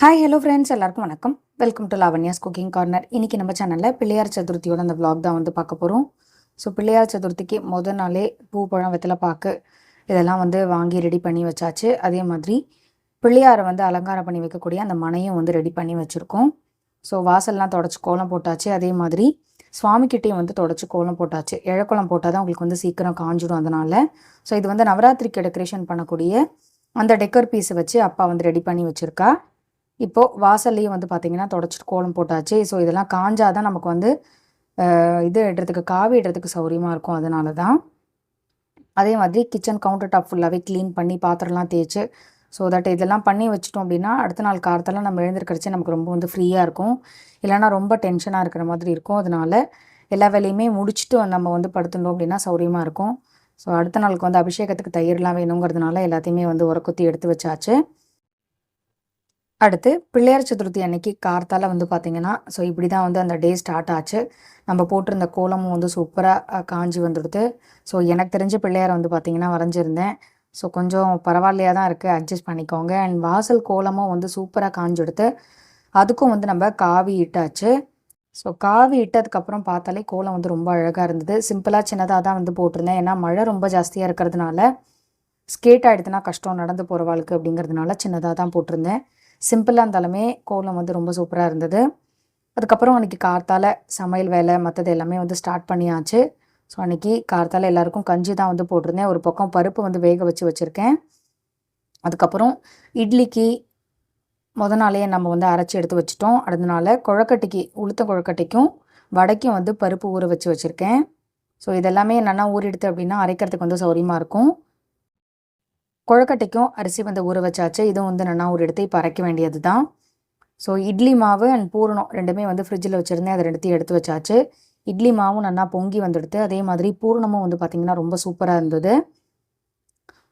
Hi hello friends எல்லாருக்கும் வணக்கம். Welcome to Lavanya's cooking corner இன்னைக்கு நம்ம சேனலில் பிள்ளையார் சதுர்த்தியோட அந்த விளாக் தான் வந்து பார்க்க போகிறோம் ஸோ பிள்ளையார் சதுர்த்திக்கு முத நாளே பூ பழம் வெத்தலை பாக்கு இதெல்லாம் வந்து வாங்கி ரெடி பண்ணி வச்சாச்சு. அதே மாதிரி பிள்ளையாரை வந்து அலங்காரம் பண்ணி வைக்கக்கூடிய அந்த மனையும் வந்து ரெடி பண்ணி வச்சுருக்கோம். ஸோ வாசல்லாம் தொடச்சி கோலம் போட்டாச்சு. அதே மாதிரி சுவாமிக்கிட்டேயும் வந்து தொடச்சி கோலம் போட்டாச்சு. இழக்கோலம் போட்டால் தான் உங்களுக்கு வந்து சீக்கிரம் காஞ்சிடும் அதனால. ஸோ இது வந்து நவராத்திரிக்கு டெக்கரேஷன் பண்ணக்கூடிய அந்த டெக்கர் பீஸை வச்சு அப்பா வந்து ரெடி பண்ணி வச்சுருக்கா. இப்போது வாசல்லையும் வந்து பார்த்தீங்கன்னா தொடச்சிட்டு கோலம் போட்டாச்சு. ஸோ இதெல்லாம் காஞ்சாதான் நமக்கு வந்து இது இடுறதுக்கு காவி இடுறதுக்கு சௌரியமாக இருக்கும். அதனால தான் அதே மாதிரி கிச்சன் கவுண்டர் டாப் ஃபுல்லாகவே க்ளீன் பண்ணி பாத்திரம்லாம் தேய்ச்சி ஸோ தட் இதெல்லாம் பண்ணி வச்சிட்டோம் அப்படின்னா அடுத்த நாள் காலத்தெல்லாம் நம்ம எழுந்திருக்கிறச்சு நமக்கு ரொம்ப வந்து ஃப்ரீயாக இருக்கும். இல்லைன்னா ரொம்ப டென்ஷனாக இருக்கிற மாதிரி இருக்கும். அதனால எல்லா வேலையுமே முடிச்சுட்டு நம்ம வந்து படுத்துட்டோம் அப்படின்னா சௌரியமாக இருக்கும். ஸோ அடுத்த நாளுக்கு வந்து அபிஷேகத்துக்கு தயிர்லாம் வேணுங்கிறதுனால எல்லாத்தையுமே வந்து உரக்குத்தி எடுத்து வச்சாச்சு. அடுத்து பிள்ளையார் சதுர்த்தி அன்னைக்கு கார்த்தால வந்து பார்த்தீங்கன்னா ஸோ இப்படி தான் வந்து அந்த டே ஸ்டார்ட் ஆச்சு. நம்ம போட்டிருந்த கோலமும் வந்து சூப்பராக காஞ்சி வந்துடுது. ஸோ எனக்கு தெரிஞ்ச பிள்ளையார் வந்து பார்த்தீங்கன்னா வரைஞ்சிருந்தேன். ஸோ கொஞ்சம் பரவாயில்லையா தான் இருக்குது அட்ஜஸ்ட் பண்ணிக்கோங்க. அண்ட் வாசல் கோலமும் வந்து சூப்பராக காஞ்செடுத்து அதுக்கும் வந்து நம்ம காவி இட்டாச்சு. ஸோ காவி இட்டதுக்கப்புறம் பார்த்தாலே கோலம் வந்து ரொம்ப அழகாக இருந்தது. சிம்பிளாக சின்னதாக தான் வந்து போட்டிருந்தேன். ஏன்னா மழை ரொம்ப ஜாஸ்தியாக இருக்கிறதுனால ஸ்கேட் ஆகிடுதுன்னா கஷ்டம் நடந்து போகிற வாழ்க்கை அப்படிங்கிறதுனால சின்னதாக தான் போட்டிருந்தேன். சிம்பிளாக இருந்தாலுமே கோலம் வந்து ரொம்ப சூப்பராக இருந்தது. அதுக்கப்புறம் அன்றைக்கி கார்த்தால் சமையல் வேலை மற்றது எல்லாமே வந்து ஸ்டார்ட் பண்ணியாச்சு. ஸோ அன்றைக்கி கார்த்தால் எல்லாருக்கும் கஞ்சி தான் வந்து போட்டிருந்தேன். ஒரு பக்கம் பருப்பு வந்து வேக வச்சு வச்சுருக்கேன். அதுக்கப்புறம் இட்லிக்கு முத நாளையே நம்ம வந்து அரைச்சி எடுத்து வச்சுட்டோம். அதனால குழக்கட்டிக்கு உளுத்த குழக்கட்டிக்கும் வடைக்கும் வந்து பருப்பு ஊற வச்சு வச்சுருக்கேன். ஸோ இதெல்லாமே என்னென்னா ஊறிடுது அப்படின்னா அரைக்கிறதுக்கு வந்து சௌரியமாக இருக்கும். கொழக்கட்டைக்கும் அரிசி வந்து ஊற வச்சாச்சு. இதுவும் வந்து நான் ஒரு இடத்தை இப்போ அரைக்க வேண்டியது தான் ஸோ இட்லி மாவு அண்ட் பூரணம் ரெண்டுமே வந்து ஃப்ரிட்ஜில் வச்சுருந்தேன். அதை ரெண்டுத்தையும் எடுத்து வச்சாச்சு. இட்லி மாவும் நல்லா பொங்கி வந்துடுது அதே மாதிரி பூரணமும் வந்து பார்த்திங்கன்னா ரொம்ப சூப்பராக இருந்தது.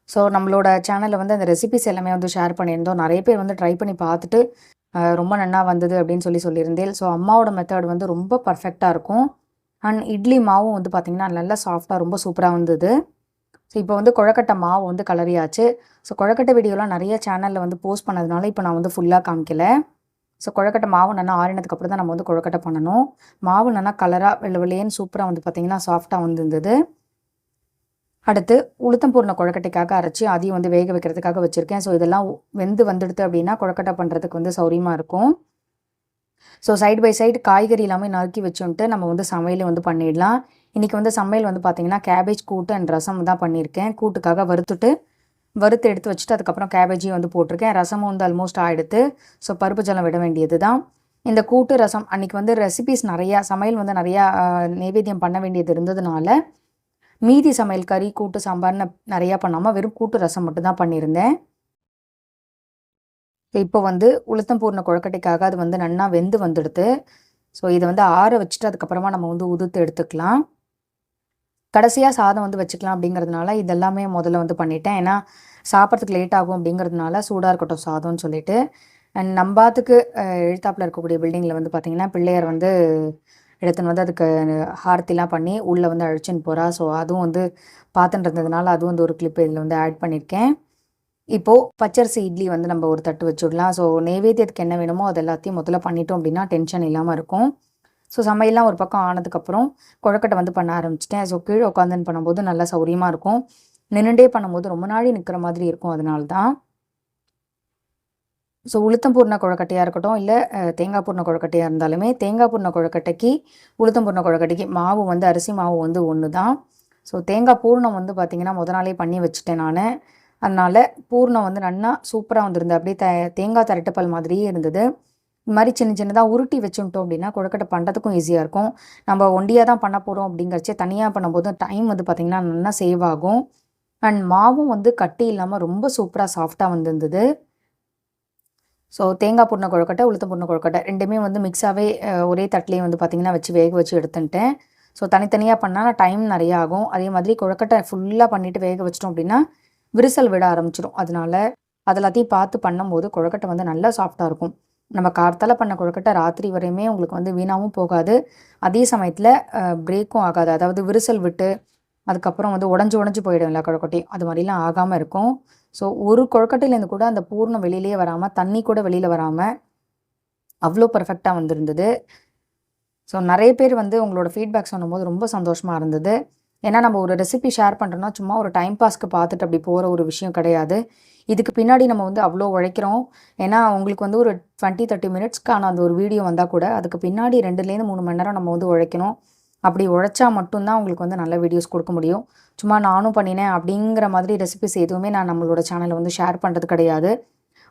ஸோ நம்மளோட சேனலில் வந்து அந்த ரெசிபிஸ் எல்லாமே வந்து ஷேர் பண்ணியிருந்தோம். நிறைய பேர் வந்து ட்ரை பண்ணி பார்த்துட்டு ரொம்ப நல்லா வந்தது அப்படின்னு சொல்லி சொல்லியிருந்தேன். ஸோ அம்மாவோட மெத்தட் வந்து ரொம்ப பர்ஃபெக்டாக இருக்கும். அண்ட் இட்லி மாவும் வந்து பார்த்திங்கன்னா நல்லா சாஃப்டாக ரொம்ப சூப்பராக வந்தது. ஸோ இப்போ வந்து குழக்கட்டை மாவு வந்து கலரியாச்சு ஸோ குழக்கட்டை வீடியோலாம் நிறைய சேனலில் வந்து போஸ்ட் பண்ணதுனால இப்போ நான் வந்து ஃபுல்லாக காமிக்கல. ஸோ குழக்கட்டை மாவு நல்லா ஆறினதுக்கு அப்புறம் தான் நம்ம வந்து குழக்கட்டை பண்ணணும். மாவு நல்லா கலராக வெள்ளை வெள்ளையன்னு சூப்பராக வந்து பார்த்திங்கன்னா சாஃப்டாக வந்து இருந்தது அடுத்து உளுத்தம் பூர்ண குழக்கட்டைக்காக அரைச்சி அதையும் வந்து வேக வைக்கிறதுக்காக வச்சுருக்கேன். ஸோ இதெல்லாம் வெந்து வந்துடுது அப்படின்னா குழக்கட்டை பண்ணுறதுக்கு வந்து சௌரியமாக இருக்கும். ஸோ சைடு பை சைடு காய்கறி எல்லாமே நறுக்கி வச்சுன்ட்டு நம்ம வந்து சமையல் வந்து பண்ணிடலாம். இன்றைக்கி வந்து சமையல் வந்து பார்த்திங்கன்னா கேபேஜ் கூட்டு அண்ட் ரசம் தான் பண்ணியிருக்கேன். கூட்டுக்காக வறுத்துட்டு வறுத்து எடுத்து வச்சுட்டு அதுக்கப்புறம் கேபேஜையும் வந்து போட்டிருக்கேன். ரசமும் வந்து ஆல்மோஸ்ட் ஆகிடுது ஸோ பருப்பு ஜலம் விட வேண்டியது தான். இந்த கூட்டு ரசம் அன்றைக்கி வந்து ரெசிபிஸ் நிறையா சமையல் வந்து நிறையா நைவேத்தியம் பண்ண வேண்டியது இருந்ததுனால மீதி சமையல் கறி கூட்டு சாம்பார்னு நிறையா பண்ணாமல் வெறும் கூட்டு ரசம் மட்டும் தான் பண்ணியிருந்தேன். இப்போ வந்து உளுத்தம் பூர்ண குழக்கட்டைக்காக அது வந்து நன்னா வெந்து வந்துடுது. ஸோ இதை வந்து ஆற வச்சுட்டு அதுக்கப்புறமா நம்ம வந்து உதுத்து எடுத்துக்கலாம். கடைசியாக சாதம் வந்து வச்சுக்கலாம் அப்படிங்கிறதுனால இதெல்லாமே முதல்ல வந்து பண்ணிட்டேன். ஏன்னா சாப்பிட்றதுக்கு லேட் ஆகும் அப்படிங்கிறதுனால சூடாக இருக்கட்டும் சாதம்னு சொல்லிட்டு. அண்ட் நம்பாத்துக்கு எழுத்தாப்பில் இருக்கக்கூடிய பில்டிங்கில் வந்து பார்த்திங்கன்னா பிள்ளையார் வந்து எடுத்துன்னு வந்து அதுக்கு ஹார்த்திலாம் பண்ணி உள்ளே வந்து அழிச்சுன்னு போகிறா ஸோ அதுவும் வந்து பார்த்துட்டு இருந்ததுனால அதுவும் வந்து ஒரு கிளிப் இதில் வந்து ஆட் பண்ணியிருக்கேன் இப்போது பச்சரிசி இட்லி வந்து நம்ம ஒரு தட்டு வச்சுடலாம். ஸோ நெய்வேத்தியத்துக்கு என்ன வேணுமோ அது எல்லாத்தையும் முதல்ல பண்ணிட்டோம் அப்படின்னா டென்ஷன் இல்லாமல் இருக்கும். ஸோ சமையல்லாம் ஒரு பக்கம் ஆனதுக்கப்புறம் குழக்கட்டை வந்து பண்ண ஆரம்பிச்சிட்டேன். ஸோ கீழே உட்காந்துன்னு பண்ணும்போது நல்லா சௌரியமாக இருக்கும். நின்றுண்டே பண்ணும்போது ரொம்ப நாளி நிற்கிற மாதிரி இருக்கும் அதனால தான் ஸோ உளுத்தம் பூர்ண குழக்கட்டையாக இருக்கட்டும் இல்லை தேங்காய் பூர்ண குழக்கட்டையாக இருந்தாலுமே தேங்காய் பூர்ண குழக்கட்டைக்கு உளுத்தம் பூர்ண குழக்கட்டைக்கு மாவு வந்து அரிசி மாவு வந்து ஒன்று தான் ஸோ தேங்காய் பூர்ணம் வந்து பார்த்திங்கன்னா முத நாளே பண்ணி வச்சுட்டேன் நான். அதனால் பூர்ணம் வந்து நல்லா சூப்பராக வந்திருந்தது. அப்படியே த தேங்காய் தரட்டுப்பல் மாதிரியே இருந்தது. இந்த மாதிரி சின்ன சின்னதாக உருட்டி வச்சுட்டோம் அப்படின்னா கொழுக்கட்டை பண்ணுறதுக்கும் ஈஸியாக இருக்கும். நம்ம ஒண்டியாக தான் பண்ண போகிறோம் அப்படிங்கிறச்சே தனியாக பண்ணும்போது டைம் வந்து பார்த்திங்கன்னா நல்லா சேவ் ஆகும். அண்ட் மாவும் வந்து கட்டி இல்லாமல் ரொம்ப சூப்பராக சாஃப்டாக வந்திருந்தது. ஸோ தேங்காய் பூர்ண கொழுக்கட்டை உளுத்தம் பூர்ண கொழுக்கட்டை ரெண்டுமே வந்து மிக்ஸாகவே ஒரே தட்டிலையும் வந்து பார்த்திங்கன்னா வச்சு வேக வச்சு எடுத்துட்டேன் ஸோ தனித்தனியாக பண்ணால் டைம் நிறைய ஆகும். அதே மாதிரி கொழுக்கட்டை ஃபுல்லாக பண்ணிவிட்டு வேக வச்சிட்டோம் அப்படின்னா விரிசல் விட ஆரம்பிச்சிடும் அதனால அது எல்லாத்தையும் பார்த்து பண்ணும்போது கொழுக்கட்டை வந்து நல்லா சாஃப்டாக இருக்கும். நம்ம கார்த்தால பண்ண கொழுக்கட்டை ராத்திரி வரையுமே உங்களுக்கு வந்து வீணாகவும் போகாது. அதே சமயத்தில் பிரேக்கும் ஆகாது. அதாவது விரிசல் விட்டு அதுக்கப்புறம் வந்து உடஞ்சி உடஞ்சி போயிடும் எல்லா கொழுக்கட்டையும். அது மாதிரிலாம் ஆகாமல் இருக்கும். ஸோ ஒரு கொழுக்கட்டையிலேருந்து கூட அந்த பூர்ணம் வெளியிலேயே வராமல் தண்ணி கூட வெளியில் வராமல் அவ்வளோ பர்ஃபெக்டாக வந்திருந்தது. ஸோ நிறைய பேர் வந்து உங்களோட ஃபீட்பேக் சொன்னும்போது ரொம்ப சந்தோஷமாக இருந்தது. ஏன்னா நம்ம ஒரு ரெசிபி ஷேர் பண்ணுறோன்னா சும்மா ஒரு டைம் பாஸ்க்கு பார்த்துட்டு அப்படி போகிற ஒரு விஷயம் கிடையாது. இதுக்கு பின்னாடி நம்ம வந்து அவ்வளோ உழைக்கிறோம். ஏன்னா உங்களுக்கு வந்து ஒரு டுவெண்ட்டி தேர்ட்டி மினிட்ஸ்க்கான அந்த ஒரு வீடியோ வந்தால் கூட அதுக்கு பின்னாடி ரெண்டுலேருந்து மூணு மணி நேரம் நம்ம வந்து உழைக்கணும். அப்படி உழைச்சா மட்டும்தான் உங்களுக்கு வந்து நல்ல வீடியோஸ் கொடுக்க முடியும். சும்மா நானும் பண்ணினேன் அப்படிங்கிற மாதிரி ரெசிபிஸ் எதுவுமே நான் நம்மளோட சேனலில் வந்து ஷேர் பண்ணுறது கிடையாது.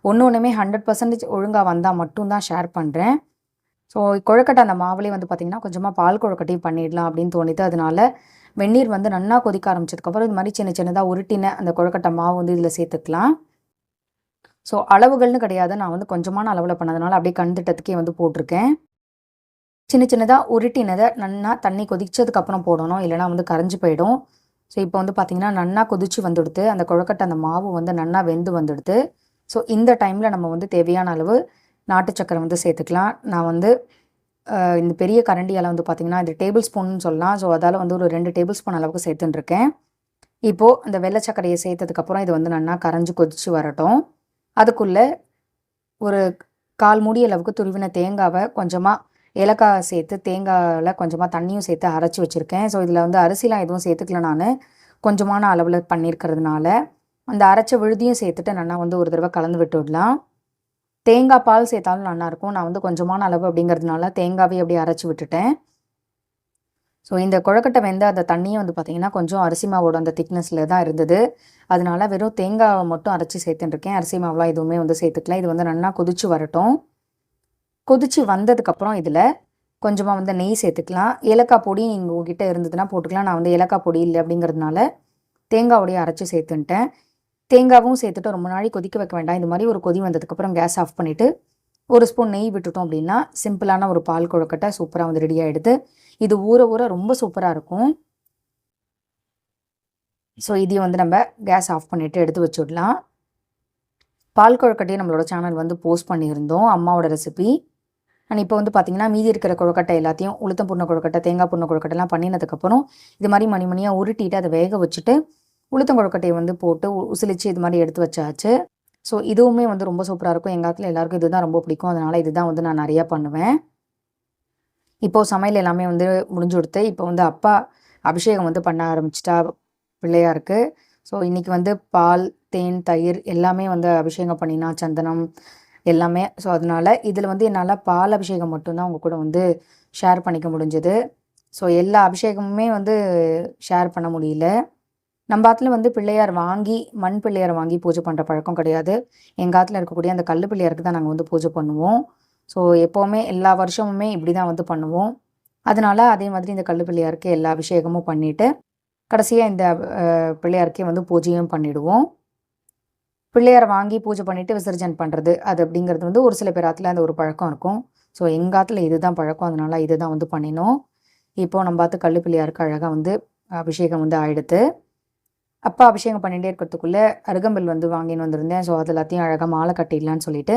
ஒன்று ஒன்றுமே ஹண்ட்ரட் பர்சன்டேஜ் ஒழுங்காக வந்தால் மட்டும்தான் ஷேர் பண்ணுறேன் ஸோ கொழுக்கட்டை அந்த மாவுலேயே வந்து பார்த்திங்கன்னா கொஞ்சமாக பால் கொழுக்கட்டையும் பண்ணிடலாம் அப்படின்னு தோணிட்டு அதனால வெந்நீர் வந்து நல்லா கொதிக்க ஆரம்பிச்சதுக்கப்புறம் இது மாதிரி சின்ன சின்னதாக உருட்டின அந்த கொழுக்கட்டை மாவு வந்து இதில் சேர்த்துக்கலாம். ஸோ அளவுகள்னு கிடையாது. நான் வந்து கொஞ்சமான அளவில் பண்ணதுனால அப்படியே கண்டுட்டதுக்கே வந்து போட்டிருக்கேன். சின்ன சின்னதாக உருட்டினதை நன்னா தண்ணி கொதிச்சதுக்கப்புறம் போடணும். இல்லைனா வந்து கரைஞ்சி போயிடும். ஸோ இப்போ வந்து பார்த்திங்கன்னா நன்னா கொதிச்சு வந்துடுது. அந்த கொழுக்கட்டை அந்த மாவு வந்து நன்னா வெந்து வந்துடுது. ஸோ இந்த டைமில் நம்ம வந்து தேவையான அளவு நாட்டு சக்கரை வந்து சேர்த்துக்கலாம். நான் வந்து இந்த பெரிய கரண்டியால் வந்து பார்த்திங்கன்னா இது டேபிள் ஸ்பூன்னு சொல்லலாம். ஸோ அதால் வந்து ஒரு ரெண்டு டேபிள் ஸ்பூன் அளவுக்கு சேர்த்துட்டுருக்கேன். இப்போது அந்த வெள்ளை சக்கரையை சேர்த்ததுக்கப்புறம் இது வந்து நல்லா கரைஞ்சி கொதித்து வரட்டும். அதுக்குள்ளே ஒரு கால் மூடி அளவுக்கு துருவின தேங்காவை கொஞ்சமாக ஏலக்காய் சேர்த்து தேங்காயில் கொஞ்சமாக தண்ணியும் சேர்த்து அரைச்சி வச்சுருக்கேன். ஸோ இதில் வந்து அரிசிலாம் எதுவும் சேர்த்துக்கல நான். கொஞ்சமான அளவில் பண்ணியிருக்கிறதுனால அந்த அரைச்ச விழுதியும் சேர்த்துட்டு நல்லா வந்து ஒரு தடவை கலந்து விட்டு விடலாம் தேங்காய் பால் சேர்த்தாலும் நல்லாயிருக்கும். நான் வந்து கொஞ்சமான அளவு அப்படிங்கிறதுனால தேங்காவே அப்படியே அரைச்சி விட்டுட்டேன். ஸோ இந்த குழக்கட்டை வெந்த அந்த தண்ணியும் வந்து பார்த்திங்கன்னா கொஞ்சம் அரிசி மாவோட அந்த திக்னஸில் தான் இருந்தது. அதனால வெறும் தேங்காவை மட்டும் அரைச்சி சேர்த்துட்டுருக்கேன். அரிசி மாவெலாம் எதுவுமே வந்து சேர்த்துக்கலாம் இது வந்து நல்லா கொதிச்சு வரட்டும். கொதிச்சு வந்ததுக்கப்புறம் இதில் கொஞ்சமாக வந்து நெய் சேர்த்துக்கலாம். ஏலக்காய் பொடி நீங்கள் உங்ககிட்ட இருந்ததுன்னா போட்டுக்கலாம். நான் வந்து ஏலக்காய் பொடி இல்லை அப்படிங்கிறதுனால தேங்காவோடையே அரைச்சி சேர்த்துன்ட்டேன். தேங்காவும் சேர்த்துட்டு ரொம்ப நாளைக்கு கொதிக்க வைக்க வேண்டாம். இந்த மாதிரி ஒரு கொதி வந்ததுக்கப்புறம் கேஸ் ஆஃப் பண்ணிவிட்டு ஒரு ஸ்பூன் நெய் விட்டுட்டோம் அப்படின்னா சிம்பிளான ஒரு பால் கொழுக்கட்டை சூப்பராக வந்து ரெடி ஆகிடுது இது ஊற ஊற ரொம்ப சூப்பராக இருக்கும். ஸோ இதையும் வந்து நம்ம கேஸ் ஆஃப் பண்ணிவிட்டு எடுத்து வச்சுடலாம். பால் கொழுக்கட்டையை நம்மளோட சேனல் வந்து போஸ்ட் பண்ணியிருந்தோம் அம்மாவோட ரெசிபி அண்ட் இப்போ வந்து பார்த்திங்கன்னா மீதி இருக்கிற கொழுக்கட்டை எல்லாத்தையும் உளுத்தம் புண்ண கொழுக்கட்டை தேங்காய் புண்ண கொழுக்கட்டைலாம் பண்ணினதுக்கப்புறம் இது மாதிரி மணி மணியாக உருட்டிட்டு அதை வேக வச்சுட்டு உளுத்தங்குழக்கட்டையை வந்து போட்டு உசிலிச்சு இது மாதிரி எடுத்து வச்சாச்சு. ஸோ இதுவுமே வந்து ரொம்ப சூப்பராக இருக்கும். எங்கள் காலத்தில் எல்லாருக்கும் இதுதான் ரொம்ப பிடிக்கும். அதனால் இதுதான் வந்து நான் நிறையா பண்ணுவேன். இப்போது சமையல் எல்லாமே வந்து முடிஞ்சு கொடுத்து இப்போ வந்து அப்பா அபிஷேகம் வந்து பண்ண ஆரம்பிச்சிட்டா பிள்ளையாருக்கு ஸோ இன்றைக்கி வந்து பால் தேன் தயிர் எல்லாமே வந்து அபிஷேகம் பண்ணினா சந்தனம் எல்லாமே. ஸோ அதனால் இதில் வந்து என்னால் பால் அபிஷேகம் மட்டும்தான் உங்கள் கூட வந்து ஷேர் பண்ணிக்க முடிஞ்சது. ஸோ எல்லா அபிஷேகமுமே வந்து ஷேர் பண்ண முடியல. நம்ம ஆற்றுல வந்து பிள்ளையார் வாங்கி மண் பிள்ளையார் வாங்கி பூஜை பண்ணுற பழக்கம் கிடையாது. எங்கள் ஆற்றுல இருக்கக்கூடிய அந்த கல் பிள்ளையாருக்கு தான் நாங்கள் வந்து பூஜை பண்ணுவோம். ஸோ எப்போவுமே எல்லா வருஷமுமே இப்படி தான் வந்து பண்ணுவோம். அதனால அதே மாதிரி இந்த கல் பிள்ளையாருக்கு எல்லா அபிஷேகமும் பண்ணிவிட்டு கடைசியாக இந்த பிள்ளையாருக்கே வந்து பூஜையும் பண்ணிவிடுவோம் பிள்ளையாரை வாங்கி பூஜை பண்ணிவிட்டு விசர்ஜன் பண்ணுறது அது அப்படிங்கிறது வந்து ஒரு சில பேர் ஆற்றுல அந்த ஒரு பழக்கம் இருக்கும். ஸோ எங்கள் ஆற்றுல இதுதான் பழக்கம் அதனால் இது தான் வந்து பண்ணினோம். இப்போது நம்ம பார்த்து கல் பிள்ளையாருக்கு அழகாக வந்து அபிஷேகம் வந்து ஆயிடுத்து அப்பா அபிஷேகம் பண்ணிகிட்டே இருக்கிறதுக்குள்ளே அருகம்பல் வந்து வாங்கின்னு வந்திருந்தேன். ஸோ அது எல்லாத்தையும் அழகாக மாலை கட்டிடலான்னு சொல்லிட்டு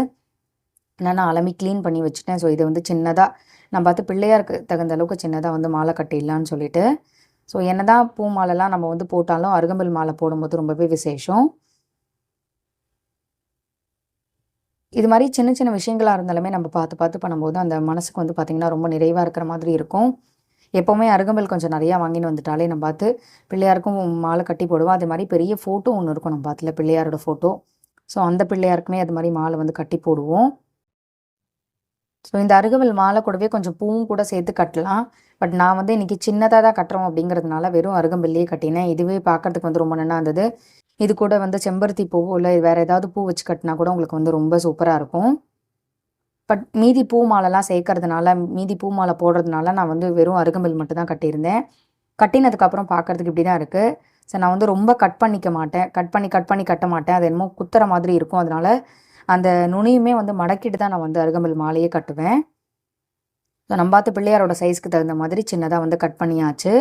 நான் அலமி க்ளீன் பண்ணி வச்சுட்டேன். ஸோ இதை வந்து சின்னதாக நான் பார்த்து பிள்ளையாருக்கு தகுந்த அளவுக்கு சின்னதாக வந்து மாலை கட்டிடலான்னு சொல்லிட்டு. ஸோ என்ன தான் பூ மாலைலாம் நம்ம வந்து போட்டாலும் அருகம்பல் மாலை போடும்போது ரொம்பவே விசேஷம். இது மாதிரி சின்ன சின்ன விஷயங்களாக இருந்தாலுமே நம்ம பார்த்து பார்த்து பண்ணும்போது அந்த மனசுக்கு வந்து பார்த்திங்கன்னா ரொம்ப நிறைவாக இருக்கிற மாதிரி இருக்கும். எப்போவுமே அருகம்பல் கொஞ்சம் நிறையா வாங்கின்னு வந்துட்டாலே நம்ம பார்த்து பிள்ளையாருக்கும் மாலை கட்டி போடுவோம். அதே மாதிரி பெரிய ஃபோட்டோ ஒன்று இருக்கும் நம்ம பார்த்துல பிள்ளையாரோட ஃபோட்டோ ஸோ அந்த பிள்ளையாருக்குமே அது மாதிரி மாலை வந்து கட்டி போடுவோம். ஸோ இந்த அருகவல் மாலை கூடவே கொஞ்சம் பூவும் கூட சேர்த்து கட்டலாம். பட் நான் வந்து இன்றைக்கி சின்னதாக தான் கட்டுறோம் அப்படிங்கிறதுனால வெறும் அருகம்பில்லையே கட்டினேன். இதுவே பார்க்கறதுக்கு வந்து ரொம்ப நல்லா இருந்தது. இது கூட வந்து செம்பருத்தி பூவோ இல்லை வேறு ஏதாவது பூ வச்சு கட்டினா கூட உங்களுக்கு வந்து ரொம்ப சூப்பராக இருக்கும். பட் மீதி பூ மாலைலாம் சேர்க்கறதுனால மீதி பூ மாலை போடுறதுனால நான் வந்து வெறும் அருகம்பில் மட்டும் தான் கட்டியிருந்தேன். கட்டினதுக்கப்புறம் பார்க்குறதுக்கு இப்படி தான் இருக்குது ஸோ நான் வந்து ரொம்ப கட் பண்ணிக்க மாட்டேன். கட் பண்ணி கட் பண்ணி கட்ட மாட்டேன். அது என்னமோ குத்துற மாதிரி இருக்கும். அதனால் அந்த நுனியுமே வந்து மடக்கிட்டு தான் நான் வந்து அருகம்பில் மாலையே கட்டுவேன். ஸோ நம்ம பார்த்து பிள்ளையாரோட சைஸ்க்கு தகுந்த மாதிரி சின்னதாக வந்து கட் பண்ணியாச்சு.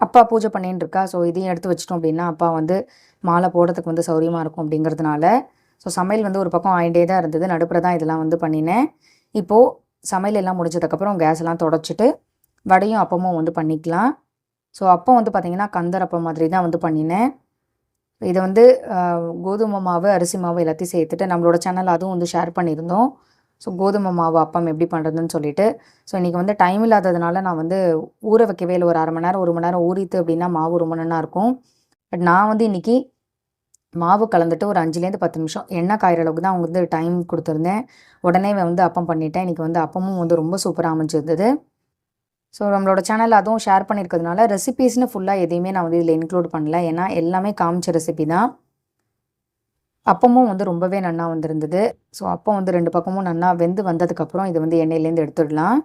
அப்பா பூஜை பண்ணின்னு இருக்கா. ஸோ இதையும் எடுத்து வச்சிட்டோம் அப்படின்னா அப்பா வந்து மாலை போடுறதுக்கு வந்து சௌரியமாக இருக்கும் அப்படிங்கிறதுனால ஸோ சமையல் வந்து ஒரு பக்கம் ஆகிட்டே தான் இருந்தது. நடுப்புற தான் இதெல்லாம் வந்து பண்ணினேன். இப்போது சமையல் எல்லாம் முடிஞ்சதுக்கப்புறம் கேஸ் எல்லாம் தொடச்சிட்டு வடையும் அப்பமும் வந்து பண்ணிக்கலாம். ஸோ அப்போ வந்து பார்த்திங்கன்னா கந்தர் அப்பம் மாதிரி தான் வந்து பண்ணினேன். இதை வந்து கோதுமை மாவு அரிசி மாவு எல்லாத்தையும் சேர்த்துட்டு நம்மளோட சேனல் அதுவும் வந்து ஷேர் பண்ணியிருந்தோம். ஸோ கோதுமை மாவு அப்பம் எப்படி பண்ணுறதுன்னு சொல்லிட்டு. ஸோ இன்றைக்கி வந்து டைம் இல்லாததுனால நான் வந்து ஊற வைக்கவே இல்லை. ஒரு அரை மணி நேரம் ஒரு மணி நேரம் ஊறித்து அப்படின்னா மாவு ரொம்ப நல்லா இருக்கும். பட் நான் வந்து இன்றைக்கி மாவு கலந்துட்டு ஒரு அஞ்சுலேருந்து பத்து நிமிஷம். எண்ணெய் காயிற அளவுக்கு தான் அவங்க வந்து டைம் கொடுத்துருந்தேன். உடனே வந்து அப்பம் பண்ணிட்டேன். இன்றைக்கி வந்து அப்பமும் வந்து ரொம்ப சூப்பராக அமைஞ்சிருந்தது. ஸோ நம்மளோட சேனல் அதுவும் ஷேர் பண்ணியிருக்கிறதுனால ரெசிபீஸ்னு ஃபுல்லாக எதையுமே நான் வந்து இதில் இன்க்ளூட் பண்ணல. ஏன்னா எல்லாமே காமிச்ச ரெசிபி தான். அப்பமும் வந்து ரொம்பவே நன்னா வந்திருந்தது. ஸோ அப்பம் வந்து ரெண்டு பக்கமும் நன்னா வெந்து வந்ததுக்கப்புறம் இது வந்து எண்ணெயிலேருந்து எடுத்துடலாம்.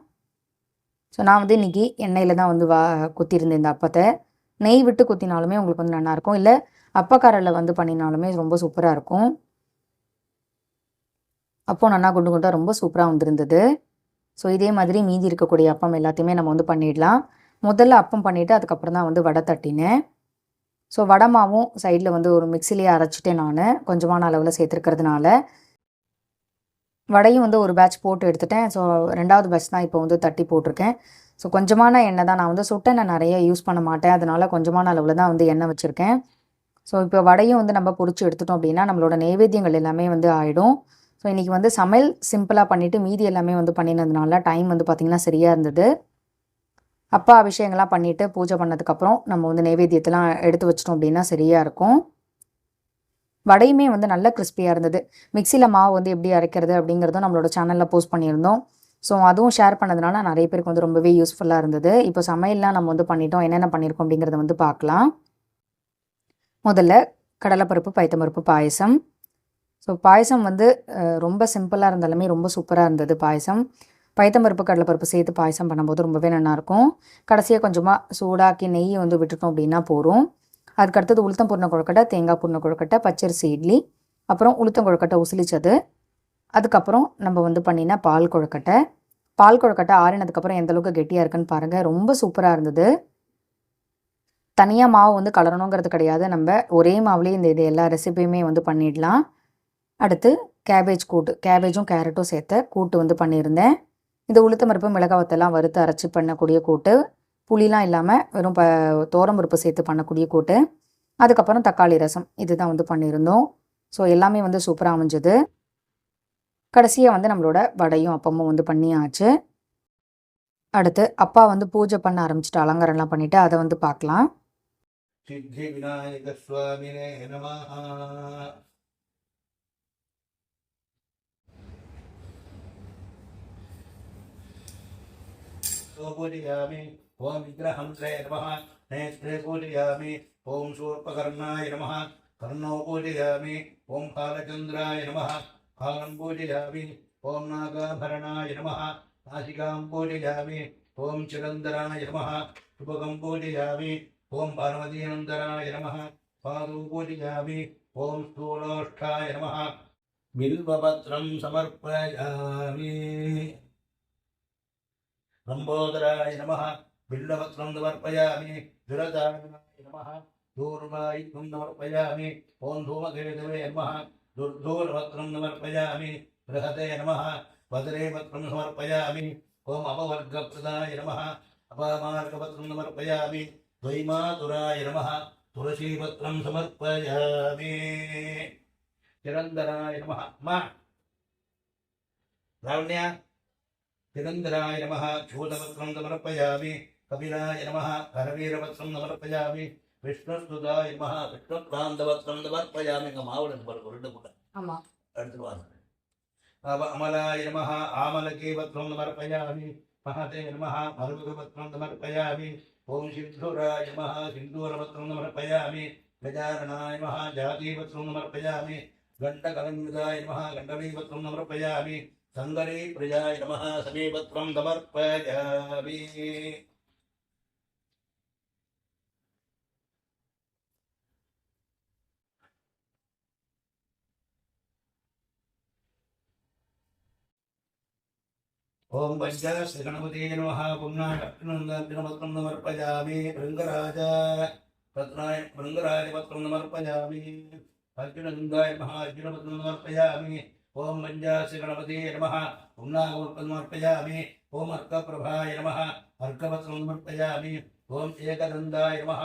ஸோ நான் வந்து இன்றைக்கி எண்ணெயில் தான் வந்து வா குத்திருந்தேன் இந்த அப்பத்தை. நெய் விட்டு குத்தினாலுமே உங்களுக்கு வந்து நல்லாயிருக்கும் இல்லை அப்பக்காரில் வந்து பண்ணினாலுமே ரொம்ப சூப்பராக இருக்கும். அப்போ நல்லா குண்டு குண்டாக ரொம்ப சூப்பராக வந்திருந்தது. ஸோ இதே மாதிரி மீதி இருக்கக்கூடிய அப்பம் எல்லாத்தையுமே நம்ம வந்து பண்ணிடலாம். முதல்ல அப்பம் பண்ணிவிட்டு அதுக்கப்புறம் தான் வந்து வடை தட்டினேன். ஸோ வடை மாவும் சைடில் வந்து ஒரு மிக்சிலேயே அரைச்சிட்டேன் நான். கொஞ்சமான அளவில் சேர்த்துருக்கிறதுனால. வடையும் வந்து ஒரு பேட்ச் போட்டு எடுத்துட்டேன். ஸோ ரெண்டாவது பேட்ச் தான் இப்போ வந்து தட்டி போட்டிருக்கேன். ஸோ கொஞ்சமான எண்ணெய் தான் நான் வந்து சுட்டெண்ணெய் நிறைய யூஸ் பண்ண மாட்டேன். அதனால கொஞ்சமான அளவில் தான் வந்து எண்ணெய் வச்சுருக்கேன். ஸோ இப்போ வடையும் வந்து நம்ம பொறிச்சு எடுத்துட்டோம் அப்படின்னா நம்மளோட நைவேத்தியங்கள் எல்லாமே வந்து ஆகிடும் ஸோ இன்றைக்கி வந்து சமையல் சிம்பிளாக பண்ணிவிட்டு மீதி எல்லாமே வந்து பண்ணினதுனால டைம் வந்து பார்த்திங்கன்னா சரியாக இருந்தது. அப்பா அபிஷேகம்லாம் பண்ணிவிட்டு பூஜை பண்ணதுக்கப்புறம் நம்ம வந்து நைவேத்தியத்தெல்லாம் எடுத்து வச்சிட்டோம் அப்படின்னா சரியாக இருக்கும். வடையுமே வந்து நல்ல கிறிஸ்பியாக இருந்தது. மிக்சியில் மாவு வந்து எப்படி அரைக்கிறது அப்படிங்கிறதும் நம்மளோட சேனலில் போஸ்ட் பண்ணியிருந்தோம். ஸோ அதுவும் ஷேர் பண்ணதுனால நிறைய பேருக்கு வந்து ரொம்பவே யூஸ்ஃபுல்லாக இருந்தது. இப்போ சமையல்லாம் நம்ம வந்து பண்ணிட்டோம் என்னென்ன பண்ணியிருக்கோம் அப்படிங்கிறத வந்து பார்க்கலாம் முதல்ல கடலைப்பருப்பு பைத்தம்பருப்பு பாயசம். ஸோ பாயசம் வந்து ரொம்ப சிம்பிளாக இருந்தாலுமே ரொம்ப சூப்பராக இருந்தது பாயசம். பைத்தம்பருப்பு கடலைப்பருப்பு சேர்த்து பாயசம் பண்ணும்போது ரொம்பவே நல்லாயிருக்கும் கடைசியாக கொஞ்சமாக சூடாக்கி நெய் வந்து விட்டுட்டோம் அப்படின்னா போதும். அதுக்கு அடுத்தது உளுத்தம் பூர்ண கொழுக்கட்டை தேங்காய் பூர்ண கொழுக்கட்டை பச்சரிசி இட்லி அப்புறம் உளுத்தம் கொழுக்கட்டை உசிலிச்சது. அதுக்கப்புறம் நம்ம வந்து பண்ணினா பால் கொழுக்கட்டை. பால் கொழுக்கட்டை ஆறினதுக்கப்புறம் எந்தளவுக்கு கெட்டியாக இருக்குன்னு பாருங்கள் ரொம்ப சூப்பராக இருந்தது. தனியாக மாவு வந்து கலரணுங்கிறது கிடையாது. நம்ம ஒரே மாவுலேயே இந்த இது எல்லா ரெசிபியுமே வந்து பண்ணிடலாம். அடுத்து கேபேஜ் கூட்டு கேபேஜும் கேரட்டும் சேர்த்த கூட்டு வந்து பண்ணியிருந்தேன். இந்த உளுத்தம் பருப்பு மிளகாய் வறுத்து அரைச்சி பண்ணக்கூடிய கூட்டு. புளிலாம் இல்லாமல் வெறும் ப தோரம் சேர்த்து பண்ணக்கூடிய கூட்டு. அதுக்கப்புறம் தக்காளி ரசம் இதுதான் வந்து பண்ணியிருந்தோம். ஸோ எல்லாமே வந்து சூப்பராக அமைஞ்சது. கடைசியாக வந்து நம்மளோட வடையும் அப்பமும் வந்து பண்ணியாச்சு. அடுத்து அப்பா வந்து பூஜை பண்ண ஆரம்பிச்சிட்டு அலங்காரம்லாம் பண்ணிவிட்டு அதை வந்து பார்க்கலாம். सिद्धिविनायकस्वामिने नमः पूजयामि ॐ विग्रहन्त्रे नमः नेत्रे पूजयामि ॐ शूर्पकर्णाय नमः कर्णौ पूजयामि ॐ कालचन्द्राय नमः कालं पूजयामि ॐ नागाभरणाय नमः नासिकां पूजयामि ॐ चिरन्दराय नमः शुभगं पूजयामि ॐ पार्वतीनन्दराय नमः पादौ पूजयामि ॐ स्थूलोष्ठाय नमः बिल्वपत्रं समर्पयामि लम्बोदराय नमः बिल्वपत्रं समर्पयामि दुरदाय नमः दूर्वायुधं समर्पयामि ॐ धूमकेतवे नमः दुर्धूलपत्रं समर्पयामि बृहते नमः वज्रे पत्रं समर्पयामि ॐ अपवर्गप्रदाय नमः अपामार्गपत्रं समर्पयामि துவைமாதுராய நம துளசி பத்திரம் சமர்ப்பயாமே. நிரந்தராய நம அம்மா. லாவண்யா நிரந்தராய நம சூதபத்திரம் சமர்ப்பயாமி. கபிலாய நம கரவீரபத்திரம் சமர்ப்பயாமி. விஷ்ணுஸ்துதாய நம விஷ்ணுபிராந்தபத்திரம் சமர்ப்பயாமி. எங்கள் மாவுடன் பாருங்க ரெண்டு கூட எடுத்துட்டு வாங்க. அமலாய நம ஆமலகே பத்திரம் சமர்ப்பயாமி. மகாதேவ நம மருமக பத்திரம் சமர்ப்பயாமி. ఓం సిద్ధూరాయ నమ సింధూరవత్రం సమర్పయామి గజారణాయ నమ జాతీవత్రం సమర్పయామి గండకలంయుధాయ నమ గండవీవత్రం సమర్పయామి సంగరీ ప్రజాయ నమ సమీపత్వం సమర్పయామి गणपते नमः पुण्णाटनन्दनपत्रं समर्पयामि भृङ्गराज रत्नाय भृङ्गराज पत्रं समर्पयामि अर्जुनगङ्गाय नमः अर्जुनपत्रं समर्पयामि ॐ पञ्चास्य गणपते नमः पुण्णागपत्रं समर्पयामि ॐ अर्कप्रभाय नमः अर्कपत्रं समर्पयामि ॐ एकदन्ताय नमः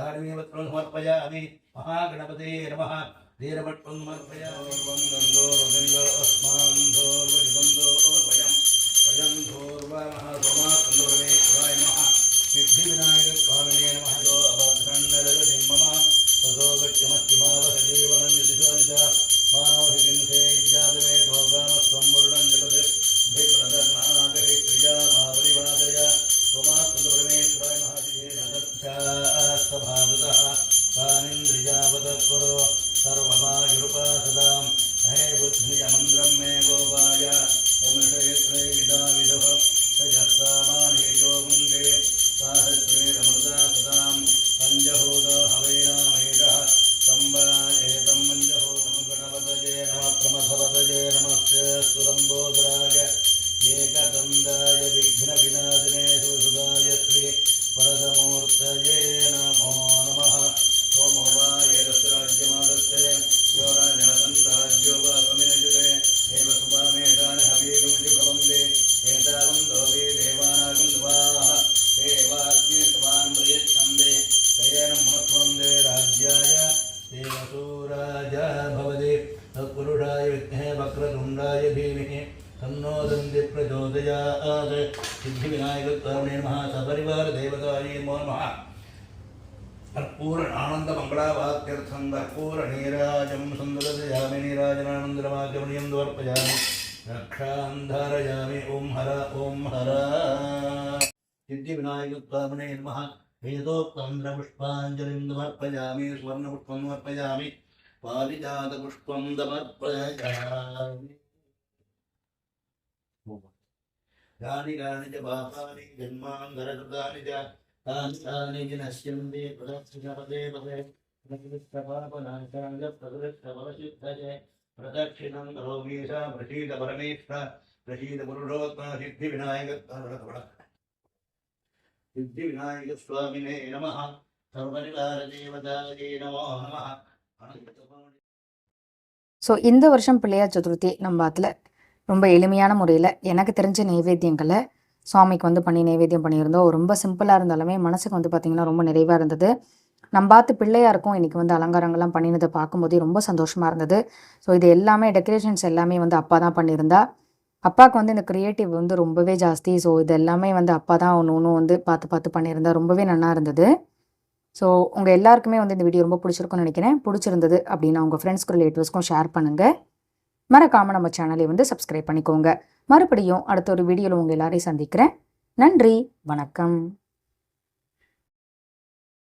धार्मीपत्रं समर्पयामि महागणपते नमः वीरभट्टं समर्पयामि वन्दो हृदयो अस्मान् धोर्वजिबन्धो वयं भूर्वः सोमाः सिद्धिविनायक प्रचोदयात् सिद्धिविनायकत्वामणे नमः सपरिवारदेवतायै नमो नमः कर्पूर आनन्दमङ्गलावाक्यर्थं कर्पूरनीराजं सुन्दरदयामि नीराजनानन्दरमागमनीयं द्वर्पयामि रक्षान्धारयामि ॐ हर ॐ हर सिद्धिविनायकत्वामणे नमः वेदोक्तन्द्रपुष्पाञ्जलिं समर्पयामि सुवर्णपुष्पं समर्पयामि पारिजातपुष्पं समर्पयामि यानि यानि च पापानि जन्मान्तरकृतानि च तानि तानि च नश्यन्ति प्रदक्षिणपदे पदे प्रकृष्टपापनाशाय प्रकृष्टफलसिद्धये प्रदक्षिणं करोमीश प्रसीद परमेश्वर प्रसीद पुरुषोत्तम सिद्धिविनायक सिद्धिविनायकस्वामिने नमः सर्वनिवारदेवतायै नमो नमः ஸோ இந்த வருஷம் பிள்ளையார் சதுர்த்தி நம்ம அதில் ரொம்ப எளிமையான முறையில் எனக்கு தெரிஞ்ச நைவேத்தியங்களை சுவாமிக்கு வந்து பண்ணி நைவேத்தியம் பண்ணியிருந்தோம். ரொம்ப சிம்பிளாக இருந்தாலுமே மனசுக்கு வந்து பார்த்திங்கன்னா ரொம்ப நிறைவாக இருந்தது. நம்ம பார்த்து பிள்ளையாருக்கும் இன்றைக்கி வந்து அலங்காரங்கள்லாம் பண்ணினதை பார்க்கும்போதே ரொம்ப சந்தோஷமாக இருந்தது. ஸோ இது எல்லாமே டெக்கரேஷன்ஸ் எல்லாமே வந்து அப்பா தான் பண்ணியிருந்தா. அப்பாவுக்கு வந்து இந்த க்ரியேட்டிவ் வந்து ரொம்பவே ஜாஸ்தி. ஸோ இது எல்லாமே வந்து அப்பா தான் ஒன்று ஒன்று வந்து பார்த்து பார்த்து பண்ணியிருந்தா ரொம்பவே நல்லா இருந்தது. ஸோ உங்கள் எல்லாருக்குமே வந்து இந்த வீடியோ ரொம்ப பிடிச்சிருக்கும்னு நினைக்கிறேன். பிடிச்சிருந்தது அப்படின்னா உங்கள் ஃப்ரெண்ட்ஸ்க்கு ரிலேட்டிவ்ஸ்க்கும் ஷேர் பண்ணுங்கள் மறக்காமல் நம்ம சேனலை வந்து சப்ஸ்கிரைப் பண்ணிக்கோங்க. மறுபடியும் அடுத்த ஒரு வீடியோவில் உங்கள் எல்லாரையும் சந்திக்கிறேன். நன்றி. வணக்கம்.